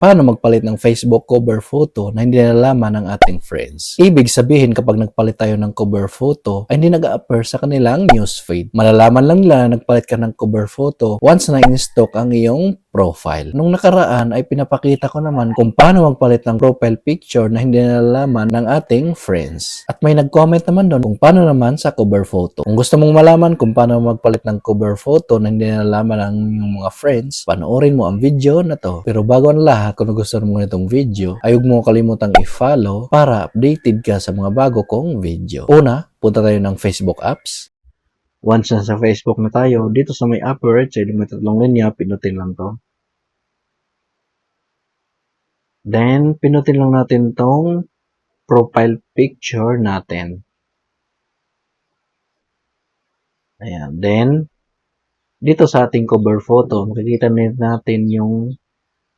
Paano magpalit ng Facebook cover photo na hindi nalalaman ng ating friends? Ibig sabihin kapag nagpalit tayo ng cover photo ay hindi nag-a-appear sa kanilang newsfeed. Malalaman lang nila na nagpalit ka ng cover photo once na in-stock ang iyong profile. Nung nakaraan ay pinapakita ko naman kung paano magpalit ng profile picture na hindi nalalaman ng ating friends. At may nag-comment naman doon kung paano naman sa cover photo. Kung gusto mong malaman kung paano magpalit ng cover photo na hindi nalalaman ng iyong mga friends, panoorin mo ang video na to. Pero bago ang lahat, kung gusto mo nitong video, ay huwag mo kalimutang i-follow para updated ka sa mga bago kong video. Una, punta tayo ng Facebook apps. Once na sa Facebook na tayo, dito sa may upper right side, may tatlong linya, pinutin lang to. Then, pinutin lang natin tong profile picture natin. Ayan. Then, dito sa ating cover photo, makikita na natin yung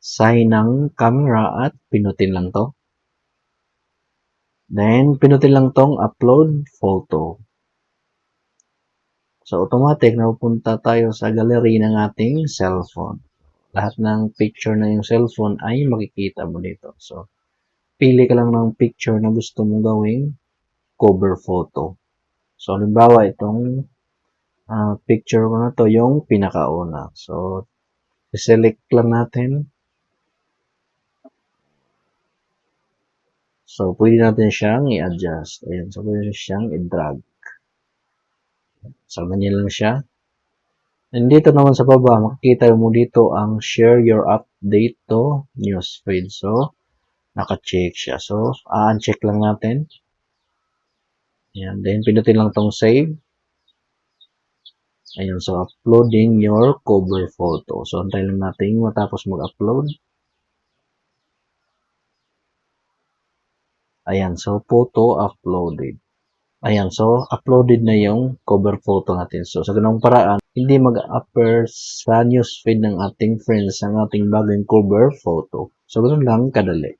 sign ng camera at pinutin lang to. Then, pinutin lang tong upload photo. So, automatic, napupunta tayo sa gallery ng ating cellphone. Lahat ng picture na yung cellphone ay makikita mo dito. So, pili ka lang ng picture na gusto mong gawing cover photo. So, halimbawa, itong ah, picture ko na to, yung pinakauna. So, select lang natin. So, pwede natin siyang i-adjust. Ayan, so pwede siyang i-drag. Sama niya lang siya. And dito naman sa baba, makikita mo dito ang share your update to newsfeed. So, naka-check siya. So, a-uncheck lang natin. Ayan, then pinutin lang tong save. Ayan, so uploading your cover photo. So, antayin lang natin matapos mag-upload. Ayan, so photo uploaded. Ayan, so uploaded na yung cover photo natin. So, sa ganung paraan, hindi mag-appear sa newsfeed ng ating friends ang ating bagong cover photo. So, ganun lang kadali.